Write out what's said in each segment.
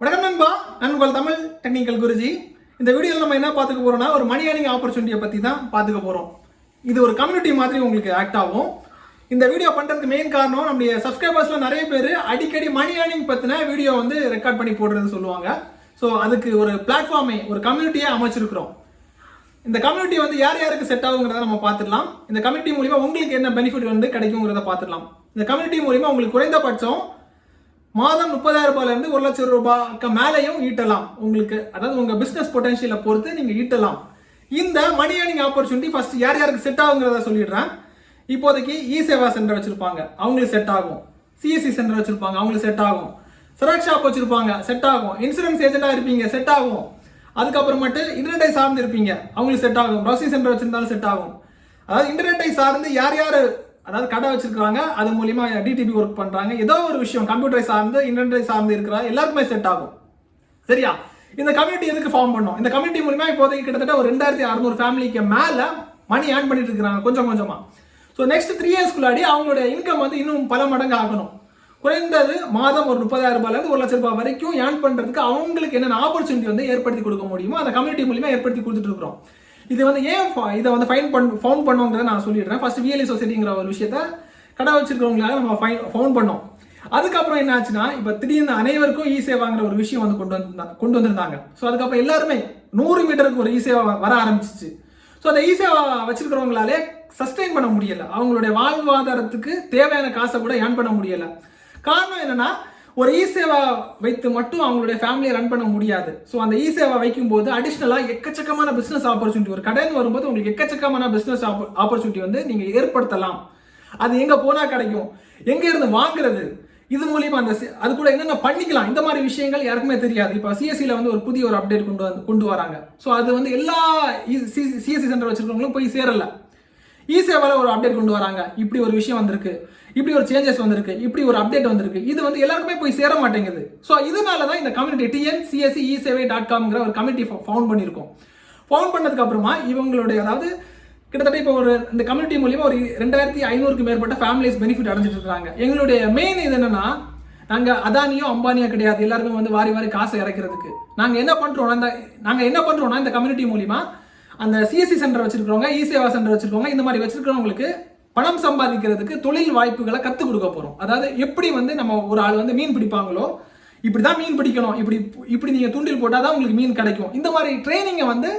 வணக்கம் நண்பா. நான் உங்கள் தமிழ் டெக்னிக்கல் குருஜி. இந்த வீடியோவில் நம்ம என்ன பார்த்துக்க போகிறோம்னா ஒரு மணி ஏர்னிங் ஆப்பர்ச்சுனிட்டியை பற்றி தான் பார்த்துக்க போகிறோம் இது ஒரு கம்யூனிட்டி மாதிரி உங்களுக்கு ஆக்ட் ஆகும். இந்த வீடியோ பண்ணுறதுக்கு மெயின் காரணம் நம்முடைய சப்ஸ்கிரைபர்ஸில் நிறைய பேர் அடிக்கடி மணி ஏர்னிங் பற்றின வீடியோ வந்து ரெக்கார்ட் பண்ணி போடுறதுன்னு சொல்லுவாங்க. ஸோ அதுக்கு ஒரு பிளாட்ஃபார்மை ஒரு கம்யூனிட்டியை அமைச்சிருக்கிறோம். இந்த கம்யூனிட்டி வந்து யார் யாருக்கு செட் ஆகுங்கிறத நம்ம பார்த்துடலாம். இந்த கம்யூனிட்டி மூலிமா உங்களுக்கு என்ன பெனிஃபிட் வந்து கிடைக்குங்கிறத பார்த்துடலாம். இந்த கம்யூனிட்டி மூலிமா உங்களுக்கு குறைந்தபட்சம் மாதம் முப்பதாயிரம் ரூபாயிலேருந்து ஒரு லட்சம் ரூபாய்க்கு மேலேயும் ஈட்டலாம். உங்களுக்கு அதாவது உங்கள் பிஸ்னஸ் பொட்டன்ஷியலை பொறுத்து நீங்கள் ஈட்டலாம். இந்த மணி ஏர்னிங் ஆப்பர்ச்சுனிட்டி ஃபஸ்ட்டு யார் யாருக்கு செட் ஆகுங்கிறத சொல்லிடுறேன். இப்போதைக்கு இ சேவா சென்டர் வச்சுருப்பாங்க. அவங்களுக்கு செட் ஆகும். சிஎஸ்சி சென்டர் வச்சுருப்பாங்க. அவங்களுக்கு செட் ஆகும். செராக்ஸ் ஷாப் வச்சுருப்பாங்க. செட் ஆகும். இன்சூரன்ஸ் ஏஜெண்டாக இருப்பீங்க. செட் ஆகும். அதுக்கப்புறமேட்டு இன்டர்நெட்டை சார்ந்து இருப்பீங்க. அவங்களுக்கு செட் ஆகும். ப்ரௌசிங் சென்டர் வச்சுருந்தாலும் செட் ஆகும். அதாவது இன்டர்நெட்டை சார்ந்து யார் யார் அதாவது கடை வச்சிருக்காங்க அது மூலியமா டிடிபி ஒர்க் பண்றாங்க. ஏதோ ஒரு விஷயம் கம்ப்யூட்டரை சார்ந்து இன்டர்நெட்டை சார்ந்து இருக்கிற எல்லாருக்குமே செட் ஆகும். சரியா? இந்த கம்யூனிட்டி எதுக்கு ஃபார்ம் பண்ணோம்? இந்த கம்யூனிட்டி மூலியமா இப்போதைக்கு கிட்டத்தட்ட ஒரு ரெண்டாயிரத்தி அறுநூறு ஃபேமிலிக்கு மேல மணி ஏர்ன் பண்ணிட்டு இருக்கிறாங்க கொஞ்சம் கொஞ்சமா. ஸோ நெக்ஸ்ட் த்ரீ இயர்ஸ்க்குள்ளாடி அவங்களுடைய இன்கம் வந்து இன்னும் பல மடங்கு ஆகணும். குறைந்தது மாதம் ஒரு முப்பதாயிரம் ரூபாயிலேருந்து ஒரு லட்சம் ரூபாய் வரைக்கும் ஏர்ன் பண்ணுறதுக்கு அவங்களுக்கு என்னென்ன ஆப்பர்ச்சுனிட்டி வந்து ஏற்படுத்தி கொடுக்க முடியுமோ அந்த கம்யூனிட்டி மூலியமாக ஏற்படுத்தி கொடுத்துட்டு இருக்கிறோம். இது வந்து ஏன் இதை வந்து ஃபைன் பண் ஃபவுன் பண்ணுவோங்கிறத நான் சொல்லிடுறேன். ஃபர்ஸ்ட் விஎல்இ சொசைட்டிங்கிற ஒரு விஷயத்த கடை வச்சிருக்கிறவங்களால நம்ம ஃபைன் ஃபவுன் பண்ணோம். அதுக்கப்புறம் என்ன ஆச்சுன்னா இப்போ திடீர்னு அனைவருக்கும் இ சேவாங்கிற ஒரு விஷயம் வந்து கொண்டு வந்து கொண்டு வந்திருந்தாங்க. ஸோ அதுக்கப்புறம் எல்லாருமே நூறு மீட்டருக்கு ஒரு இ சேவா வர ஆரம்பிச்சிச்சு. ஸோ அந்த இ சேவா வச்சிருக்கிறவங்களாலே சஸ்டெயின் பண்ண முடியலை. அவங்களுடைய வாழ்வாதாரத்துக்கு தேவையான காசை கூட ஏர்ன் பண்ண முடியலை. காரணம் என்னன்னா ஒரு இ சேவா வைத்து மட்டும் அவங்களுடைய ஃபேமிலியை ரன் பண்ண முடியாது. ஸோ அந்த இ சேவா வைக்கும்போது அடிஷ்னலாக எக்கச்சக்கமான பிஸ்னஸ் ஆப்பர்ச்சுனிட்டி ஒரு கடன் வரும்போது உங்களுக்கு எக்கச்சக்கமான பிஸ்னஸ் ஆப்பர்ச்சுனிட்டி வந்து நீங்கள் ஏற்படுத்தலாம். அது எங்கே போனால் கிடைக்கும்? எங்கே இருந்து வாங்குறது? இது மூலியமா அந்த அது கூட என்னென்ன பண்ணிக்கலாம்? இந்த மாதிரி விஷயங்கள் யாருக்குமே தெரியாது. இப்போ சிஎஸ்சியில் வந்து ஒரு புதிய ஒரு அப்டேட் கொண்டு வந்து கொண்டு வராங்க. ஸோ அது வந்து எல்லா e-, சிஎஸ்சி சென்டர் வச்சிருக்கவங்களும் போய் சேரல. இ சேவால ஒரு அப்டேட் கொண்டு வராங்க. இப்படி ஒரு விஷயம் வந்திருக்கு. இப்படி ஒரு சேஞ்சஸ் வந்திருக்கு இப்படி ஒரு அப்டேட் வந்திருக்கு. இது வந்து எல்லாருக்குமே போய் சேர மாட்டேங்குது. ஸோ இதனால தான் இந்த கம்யூனிட்டி டிஎன் சிஎஸ்சி இ சேவை டாட் காம்ங்கிற ஒரு கம்யூனிட்டி ஃபவுண்ட் பண்ணியிருக்கோம். ஃபவுண்ட் பண்ணதுக்கு அப்புறமா இவங்களுடைய அதாவது கிட்டத்தட்ட இப்போ ஒரு இந்த கம்யூனிட்டி மூலியமாக ஒரு ரெண்டாயிரத்தி ஐநூறுக்கு மேற்பட்ட ஃபேமிலிஸ் பெனிஃபிட் அடைஞ்சிட்டு இருக்காங்க. எங்களுடைய மெயின் இது என்னன்னா நாங்கள் அதானியோ அம்பானியோ கிடையாது. எல்லாருமே வந்து வாரி வாரி காசை இறக்கிறதுக்கு. நாங்கள் என்ன பண்றோம் அந்த நாங்கள் என்ன பண்ணுறோம்னா இந்த கம்யூனிட்டி மூலியமா அந்த சிஎஸ்சி சென்டர் வச்சிருக்கிறவங்க e இ சேவா சென்டர் வச்சிருக்கவங்க இந்த மாதிரி வச்சிருக்கிறவங்களுக்கு பணம் சம்பாதிக்கிறதுக்கு தொழில் வாய்ப்புகளை கற்றுக் கொடுக்க போகிறோம் அதாவது எப்படி வந்து நம்ம ஒரு ஆள் வந்து மீன் பிடிப்பாங்களோ இப்படி தான் மீன் பிடிக்கணும். இப்படி இப்படி நீங்கள் தூண்டில் போட்டால் தான் உங்களுக்கு மீன் கிடைக்கும். இந்த மாதிரி ட்ரைனிங்கை வந்து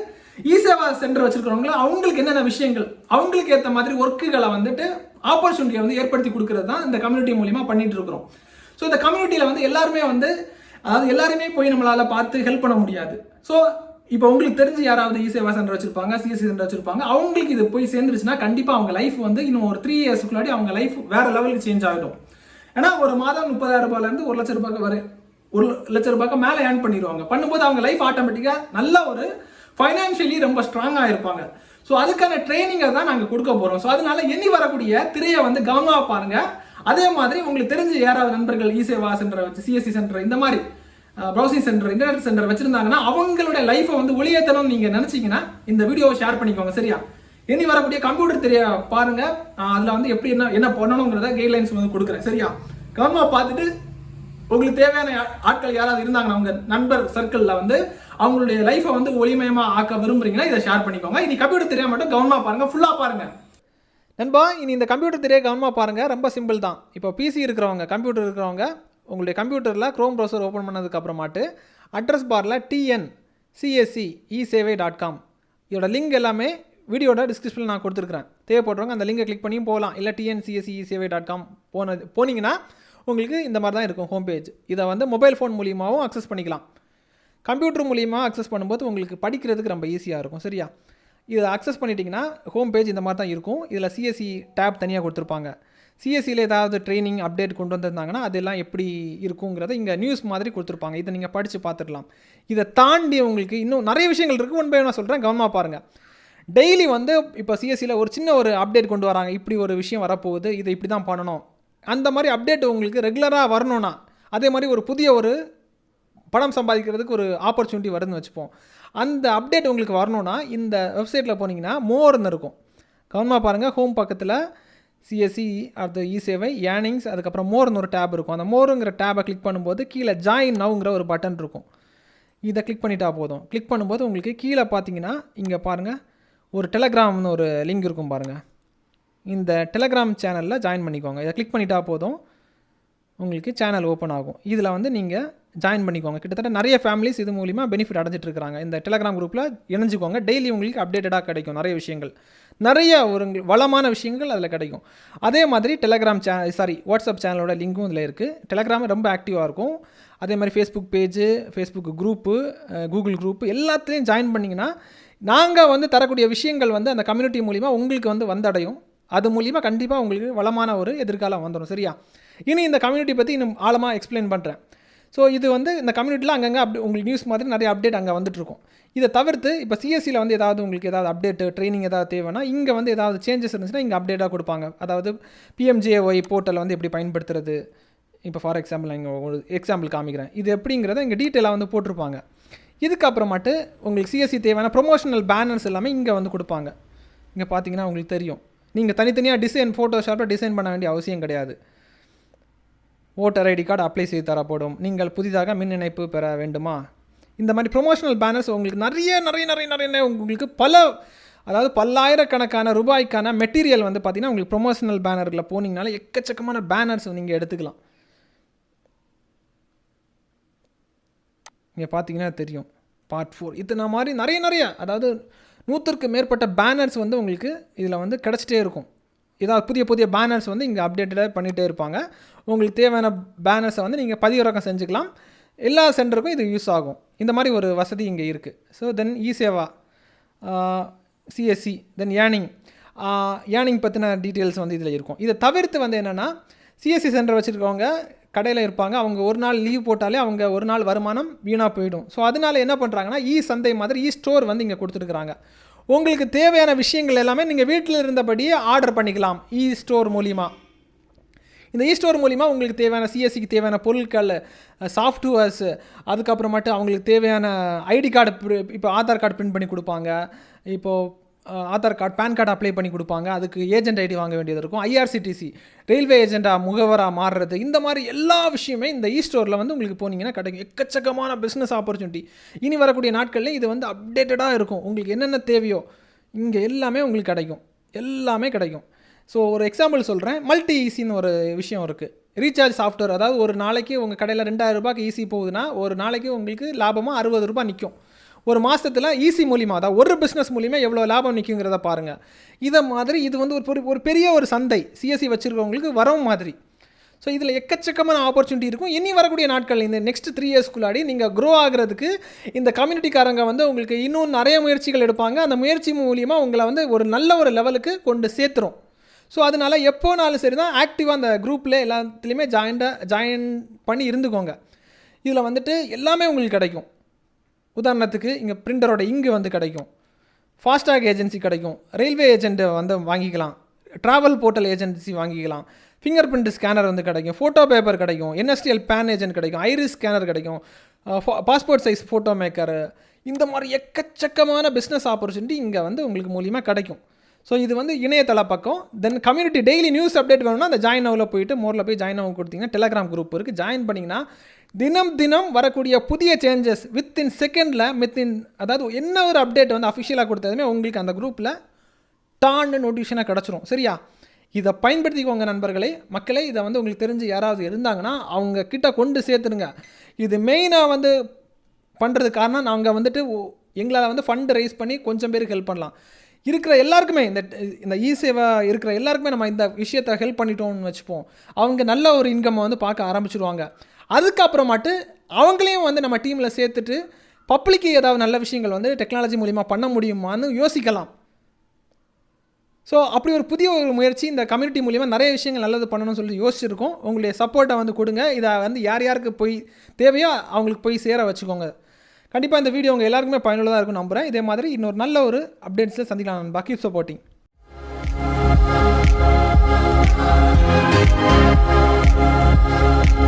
இ சேவா சென்டர் வச்சுருக்கிறவங்கள அவங்களுக்கு என்னென்ன விஷயங்கள் அவங்களுக்கு ஏற்ற மாதிரி ஒர்க்குகளை வந்துட்டு ஆப்பர்ச்சுனிட்டியை வந்து ஏற்படுத்தி கொடுக்கறது தான் இந்த கம்யூனிட்டி மூலிமா பண்ணிட்டு இருக்கிறோம். ஸோ இந்த கம்யூனிட்டியில் வந்து எல்லாருமே வந்து அதாவது எல்லாருமே போய் நம்மளால் பார்த்து ஹெல்ப் பண்ண முடியாது. ஸோ இப்போ உங்களுக்கு தெரிஞ்சு யாராவது இ சேவா சென்டர் வச்சிருப்பாங்க சிஎஸ்சி சென்டர் வச்சிருப்பாங்க அவங்களுக்கு இது போய் சேர்ந்துருச்சுன்னா கண்டிப்பாக அவங்க லைஃப் வந்து இன்னும் ஒரு த்ரீ இயர்ஸ்க்குள்ளாடி அவங்க லைஃப் வேற லெவலுக்கு சேஞ்ச் ஆகிடும் ஏன்னா ஒரு மாதம் முப்பதாயிரம் ரூபாயிலேருந்து ஒரு லட்சம் ரூபாய்க்கு வரை ஒரு லட்ச ரூபாய்க்கு மேலே ஏர்ன் பண்ணிடுவாங்க. பண்ணும்போது அவங்க லைஃப் ஆட்டோமேட்டிக்காக நல்ல ஒரு ஃபைனான்ஷியலி ரொம்ப ஸ்ட்ராங்காக இருப்பாங்க. ஸோ அதுக்கான ட்ரைனிங்கை தான் நாங்கள் கொடுக்க போகிறோம் ஸோ அதனால எண்ணி வரக்கூடிய திரையை வந்து கவனமாக பாருங்கள் அதே மாதிரி உங்களுக்கு தெரிஞ்ச யாராவது நண்பர்கள் இ சேவா வச்சு சிஎஸ்சி சென்டர் இந்த மாதிரி ப்ரௌசிங் சென்டர் இன்டர்நெட் சென்டர் வச்சிருந்தாங்கன்னா அவங்களுடைய லைஃப்பை வந்து ஒளியேற்றணும்னு நீங்கள் நினச்சிங்கன்னா இந்த வீடியோவை ஷேர் பண்ணிக்கோங்க சரியா? இனி வரக்கூடிய கம்ப்யூட்டர் தெரிய பாருங்க. அதில் வந்து எப்படி என்ன என்ன பண்ணணுங்கிறத கைட்லைன்ஸ் வந்து கொடுக்குறேன் சரியா? கவனமாக பார்த்துட்டு உங்களுக்கு தேவையான ஆட்கள் யாராவது இருந்தாங்கன்னா அவங்க நண்பர் சர்க்கிளில் வந்து அவங்களுடைய லைஃப்பை வந்து ஒளிமயமாக ஆக்க விரும்புறீங்கன்னா இதை ஷேர் பண்ணிக்கோங்க. இனி கம்ப்யூட்டர் தெரியாம மட்டும் கவனமாக பாருங்கள் ஃபுல்லாக பாருங்கள் நண்பா இனி இந்த கம்ப்யூட்டர் தெரிய கவனமாக பாருங்கள் ரொம்ப சிம்பிள் தான். இப்போ பிசி இருக்கிறவங்க கம்ப்யூட்டர் இருக்கிறவங்க உங்களுடைய கம்ப்யூட்டரில் க்ரோம் ப்ரௌசர் ஓப்பன் பண்ணதுக்கு அப்புறமாட்டு அட்ரஸ் பாரில் டிஎன் சிஎஸ்சி இ சேவை டாட் காம் இதோட லிங்க் எல்லாமே வீடியோட டிஸ்கிரிப்ஷனில் நான் கொடுத்துருக்குறேன். தேவைப்படுறவங்க அந்த லிங்கை கிளிக் பண்ணியும் போகலாம். இல்லை டிஎன்சிஎஸ்சி இ சேவை டாட் காம் போனது போனீங்கன்னா உங்களுக்கு இந்த மாதிரி தான் இருக்கும் ஹோம் பேஜ் இதை வந்து மொபைல் ஃபோன் மூலியமாகவும் அக்சஸ் பண்ணிக்கலாம். கம்ப்யூட்டர் மூலியமாக அக்சஸ் பண்ணும்போது உங்களுக்கு படிக்கிறதுக்கு ரொம்ப ஈஸியாக இருக்கும். சரியா? இதை அக்சஸ் பண்ணிட்டீங்கன்னா ஹோம் பேஜ் இந்த மாதிரி தான் இருக்கும். இதில் சிஎஸ்சி டேப் தனியாக கொடுத்துருப்பாங்க. சிஎஸ்சியில் ஏதாவது ட்ரைனிங் அப்டேட் கொண்டு வந்திருந்தாங்கன்னா அதெல்லாம் எப்படி இருக்குங்கிறத இங்கே நியூஸ் மாதிரி கொடுத்துருப்பாங்க. இதை நீங்கள் படித்து பார்த்துடலாம். இதை தாண்டி உங்களுக்கு இன்னும் நிறைய விஷயங்கள் இருக்குது ஒன் பை நான் சொல்கிறேன் கவனமாக பாருங்கள் டெய்லி வந்து இப்போ சிஎஸ்சியில் ஒரு சின்ன ஒரு அப்டேட் கொண்டு வராங்க. இப்படி ஒரு விஷயம் வரப்போகுது. இதை இப்படி தான் பண்ணணும். அந்த மாதிரி அப்டேட் உங்களுக்கு ரெகுலராக வரணும்னா அதே மாதிரி ஒரு புதிய ஒரு பணம் சம்பாதிக்கிறதுக்கு ஒரு ஆப்பர்ச்சுனிட்டி வருதுன்னு வச்சுப்போம். அந்த அப்டேட் உங்களுக்கு வரணும்னா இந்த வெப்சைட்டில் போனீங்கன்னா மோர்னு இருக்கும். கவனமாக பாருங்கள் ஹோம் பக்கத்தில் சிஎஸ்சி அடுத்து இ சேவை ஏர்னிங்ஸ் அதுக்கப்புறம் மோர்னு ஒரு டேப் இருக்கும். அந்த மோருங்கிற டேபை கிளிக் பண்ணும்போது கீழே ஜாயின் நவுங்கிற ஒரு பட்டன் இருக்கும். இதை கிளிக் பண்ணிட்டா போதும். கிளிக் பண்ணும்போது உங்களுக்கு கீழே பார்த்தீங்கன்னா இங்கே பாருங்கள் ஒரு டெலகிராம்னு ஒரு லிங்க் இருக்கும் பாருங்கள் இந்த டெலகிராம் சேனலில் ஜாயின் பண்ணிக்கோங்க. இதை கிளிக் பண்ணிட்டா போதும். உங்களுக்கு சேனல் ஓப்பன் ஆகும். இதில் வந்து நீங்கள் ஜாயின் பண்ணிக்கோங்க. கிட்டத்தட்ட நிறைய ஃபேமிலிஸ் இது மூலிமா பெனிஃபிட் அடைஞ்சிட்டு இருக்காங்க இந்த டெலகிராம் குரூப்பில் இணைஞ்சிக்கோங்க. டெய்லி உங்களுக்கு அப்டேட்டடாக கிடைக்கும் நிறைய விஷயங்கள். நிறைய ஒரு வளமான விஷயங்கள் அதில் கிடைக்கும். அதே மாதிரி டெலகிராம் சே சாரி வாட்ஸ்அப் சேனலோட லிங்க்கும் இதில் இருக்குது டெலகிராம் ரொம்ப ஆக்டிவாக இருக்கும். அதே மாதிரி Facebook page Facebook group Google group எல்லாத்துலேயும் ஜாயின் பண்ணிங்கன்னா நாங்கள் வந்து தரக்கூடிய விஷயங்கள் வந்து அந்த கம்யூனிட்டி மூலிமா உங்களுக்கு வந்து வந்தடையும். அது மூலிமா கண்டிப்பாக உங்களுக்கு வளமான ஒரு எதிர்காலம் வந்துடும் சரியா? இனி இந்த கம்யூனிட்டி பற்றி இன்னும் ஆழமாக எக்ஸ்பிளைன் பண்ணுறேன் ஸோ இது வந்து இந்த கம்யூனிட்டியில் அங்கங்கே அப்டே உங்களுக்கு நியூஸ் மாதிரி நிறைய அப்டேட் அங்கே வந்துட்டுருக்கும். இதை தவிர்த்து இப்போ சிஎஸ்சியில் வந்து ஏதாவது உங்களுக்கு ஏதாவது அப்டேட்டு ட்ரைனிங் ஏதாவது தேவைன்னா இங்கே வந்து ஏதாவது சேஞ்சஸ் இருந்துச்சுன்னா இங்கே அப்டேட்டாக கொடுப்பாங்க. அதாவது பிஎம்ஜேஒய் போர்ட்டலை வந்து எப்படி பயன்படுத்துறது? இப்போ ஃபார் எக்ஸாம்பிள் நான் இங்கே ஒரு எக்ஸாம்பிள் காமிக்கிறேன். இது எப்படிங்கிறத இங்கே டீட்டெயிலாக வந்து போட்டிருப்பாங்க. இதுக்கப்புறமாட்டு உங்களுக்கு சிஎஸ்சி தேவையான ப்ரொமோஷனல் பேனர்ஸ் எல்லாமே இங்கே வந்து கொடுப்பாங்க. இங்கே பார்த்தீங்கன்னா உங்களுக்கு தெரியும். நீங்கள் தனித்தனியாக டிசைன் ஃபோட்டோஷாப்பில் டிசைன் பண்ண வேண்டிய அவசியம் கிடையாது. ஓட்டர் ஐடி கார்டு அப்ளை செய்து தரப்படும் நீங்கள் புதிதாக மின் இணைப்பு பெற வேண்டுமா? இந்த மாதிரி ப்ரொமோஷனல் பேனர்ஸ் உங்களுக்கு நிறைய நிறைய நிறைய நிறைய உங்களுக்கு பல அதாவது பல்லாயிரக்கணக்கான ரூபாய்க்கான மெட்டீரியல் வந்து பார்த்திங்கன்னா உங்களுக்கு ப்ரொமோஷனல் பேனரில் போனீங்கனால எக்கச்சக்கமான பேனர்ஸ் நீங்கள் எடுத்துக்கலாம். இங்கே பார்த்தீங்கன்னா தெரியும். பார்ட் ஃபோர் இத்தனை மாதிரி நிறைய நிறைய அதாவது நூற்றுக்கு மேற்பட்ட பேனர்ஸ் வந்து உங்களுக்கு இதில் வந்து கிடச்சிட்டே இருக்கும். ஏதாவது புதிய புதிய பேனர்ஸ் வந்து இங்கே அப்டேட்டடாக பண்ணிகிட்டே இருப்பாங்க. உங்களுக்கு தேவையான பேனர்ஸை வந்து நீங்கள் பதிவிறக்கம் செஞ்சுக்கலாம். எல்லா சென்டருக்கும் இது யூஸ் ஆகும். இந்த மாதிரி ஒரு வசதி இங்கே இருக்குது so then e Seva CSC then earning earning பற்றின டீட்டெயில்ஸ் வந்து இதில் இருக்கும். இதை தவிர்த்து வந்து என்னென்னா சிஎஸ்சி சென்டர் வச்சுருக்கவங்க கடையில் இருப்பாங்க. அவங்க ஒரு நாள் லீவ் போட்டாலே அவங்க ஒரு நாள் வருமானம் வீணாக போயிடும். ஸோ அதனால என்ன பண்ணுறாங்கன்னா இ சந்தை மாதிரி இ ஸ்டோர் வந்து இங்கே கொடுத்துருக்குறாங்க. உங்களுக்கு தேவையான விஷயங்கள் எல்லாமே நீங்கள் வீட்டில் இருந்தபடியே ஆர்டர் பண்ணிக்கலாம் e இ ஸ்டோர் மூலிமா இந்த e இ ஸ்டோர் மூலிமா உங்களுக்கு தேவையான சிஎஸ்சிக்கு தேவையான பொருட்கள் சாஃப்ட்வேர்ஸ் அதுக்கப்புறமேட்டு அவங்களுக்கு தேவையான ஐடி கார்டு இப்போ ஆதார் கார்டு பிரிண்ட் பண்ணி கொடுப்பாங்க. இப்போது Aadhaar card PAN card apply பண்ணி கொடுப்பாங்க. அதுக்கு ஏஜென்ட் ஐடி வாங்க வேண்டியது இருக்கும். ஐஆர்சிடிசி ரயில்வே ஏஜென்ட்டாக முகவராக மாறுறது இந்த மாதிரி எல்லா விஷயமே இந்த இ ஸ்டோரில் வந்து உங்களுக்கு போனீங்கன்னா கிடைக்கும். எக்கச்சக்கமான பிஸ்னஸ் ஆப்பர்ச்சுனிட்டி இனி வரக்கூடிய நாட்களில் இது வந்து அப்டேட்டடாக இருக்கும். உங்களுக்கு என்னென்ன தேவையோ இங்கே எல்லாமே உங்களுக்கு கிடைக்கும். எல்லாமே கிடைக்கும். ஸோ ஒரு எக்ஸாம்பிள் சொல்கிறேன் மல்டி ஈஸின்னு ஒரு விஷயம் இருக்குது ரீசார்ஜ் சாஃப்ட்வேர் அதாவது ஒரு நாளைக்கு உங்கள் கடையில் ரெண்டாயிரம் ரூபாய்க்கு ஈஸி போகுதுன்னா ஒரு நாளைக்கு உங்களுக்கு லாபமாக அறுபது ரூபாய் நிற்கும் ஒரு மாதத்தில் ஈஸி மூலிமா அதாவது ஒரு பிஸ்னஸ் மூலிமா எவ்வளோ லாபம் நிற்குங்கிறத பாருங்கள் இதை மாதிரி இது வந்து ஒரு ஒரு பெரிய ஒரு சந்தை சிஎஸ்சி வச்சுருக்கவங்களுக்கு வரவும் மாதிரி. ஸோ இதில் எக்கச்சக்கமான ஆப்பர்ச்சுனிட்டி இருக்கும். இனி வரக்கூடிய நாட்கள் இந்த நெக்ஸ்ட் த்ரீ இயர்ஸ்க்குள்ளாடி நீங்கள் க்ரோ ஆகிறதுக்கு இந்த கம்யூனிட்டிக்காரங்க வந்து உங்களுக்கு இன்னும் நிறைய முயற்சிகள் எடுப்பாங்க. அந்த முயற்சி மூலியமாக உங்களை வந்து ஒரு நல்ல ஒரு லெவலுக்கு கொண்டு சேர்த்துரும். ஸோ அதனால் எப்போனாலும் சரி தான் ஆக்டிவாக அந்த குரூப்பில் எல்லாத்துலேயுமே ஜாயிண்டாக ஜாயின் பண்ணி இருந்துக்கோங்க. இதில் வந்துட்டு எல்லாமே உங்களுக்கு கிடைக்கும். உதாரணத்துக்கு இங்கே பிரிண்டரோட இங்கு வந்து கிடைக்கும். ஃபாஸ்டாக் ஏஜென்சி கிடைக்கும். ரயில்வே ஏஜென்ட்டை வந்து வாங்கிக்கலாம். ட்ராவல் போர்ட்டல் ஏஜென்சி வாங்கிக்கலாம். ஃபிங்கர் பிரிண்ட் ஸ்கேனர் வந்து கிடைக்கும். ஃபோட்டோ பேப்பர் கிடைக்கும். என்எஸ்டிஎல் பேன் ஏஜென்ட் கிடைக்கும். ஐரிஸ் ஸ்கேனர் கிடைக்கும். பாஸ்போர்ட் சைஸ் ஃபோட்டோ மேக்கரு இந்த மாதிரி எக்கச்சக்கமான பிஸ்னஸ் ஆப்பர்ச்சுனிட்டி இங்கே வந்து உங்களுக்கு மூலியமாக கிடைக்கும். ஸோ இது வந்து இணையதள பக்கம். Then community daily news update வேணும்னா அந்த ஜாயின் ஆவில் போயிட்டு மோரில் போய் ஜாயின் ஆகும் கொடுத்தீங்கன்னா டெலகிராம் குரூப் இருக்குது ஜாயின் பண்ணிங்கன்னா தினம் தினம் வரக்கூடிய புதிய சேஞ்சஸ் வித்தின் செகண்டில் வித்தின் அதாவது என்ன ஒரு அப்டேட் வந்து அஃபிஷியலாக கொடுத்ததுமே உங்களுக்கு அந்த குரூப்பில் டான்னு நோட்டிஃபிகேஷனாக கிடச்சிரும். சரியா? இதை பயன்படுத்திக்கோங்க நண்பர்களே. மக்களே இதை வந்து உங்களுக்கு தெரிஞ்சு யாராவது இருந்தாங்கன்னா அவங்க கிட்ட கொண்டு சேர்த்துருங்க இது மெயினாக வந்து பண்ணுறது காரணம் நாங்கள் வந்துட்டு எங்களால் வந்து ஃபண்ட் ரைஸ் பண்ணி கொஞ்சம் பேருக்கு ஹெல்ப் பண்ணலாம். இருக்கிற எல்லாருக்குமே இந்த இந்த இ சேவை இருக்கிற எல்லாருக்குமே நம்ம இந்த விஷயத்தை ஹெல்ப் பண்ணிட்டோம்னு வச்சுப்போம். அவங்க நல்ல ஒரு இன்கம்மை வந்து பார்க்க ஆரம்பிச்சிடுவாங்க அதுக்கப்புறமாட்டு அவங்களையும் வந்து நம்ம டீமில் சேர்த்துட்டு பப்ளிக்கு ஏதாவது நல்ல விஷயங்கள் வந்து டெக்னாலஜி மூலிமா பண்ண முடியுமான்னு யோசிக்கலாம். ஸோ அப்படி ஒரு புதிய ஒரு முயற்சி இந்த கம்யூனிட்டி மூலிமா நிறைய விஷயங்கள் நல்லது பண்ணணும்னு சொல்லி யோசிச்சிருக்கோம். உங்களுடைய சப்போர்ட்டை வந்து கொடுங்க. இதை வந்து யார் யாருக்கு போய் தேவையோ அவங்களுக்கு போய் சேர வச்சுக்கோங்க. கண்டிப்பாக இந்த வீடியோ உங்கள் எல்லாருக்குமே பயனுள்ளதாக இருக்கும் நம்புகிறேன் இதே மாதிரி இன்னொரு நல்ல ஒரு அப்டேட்ஸில் சந்திக்கலாம். நண்பா கீப் சப்போர்ட்டிங்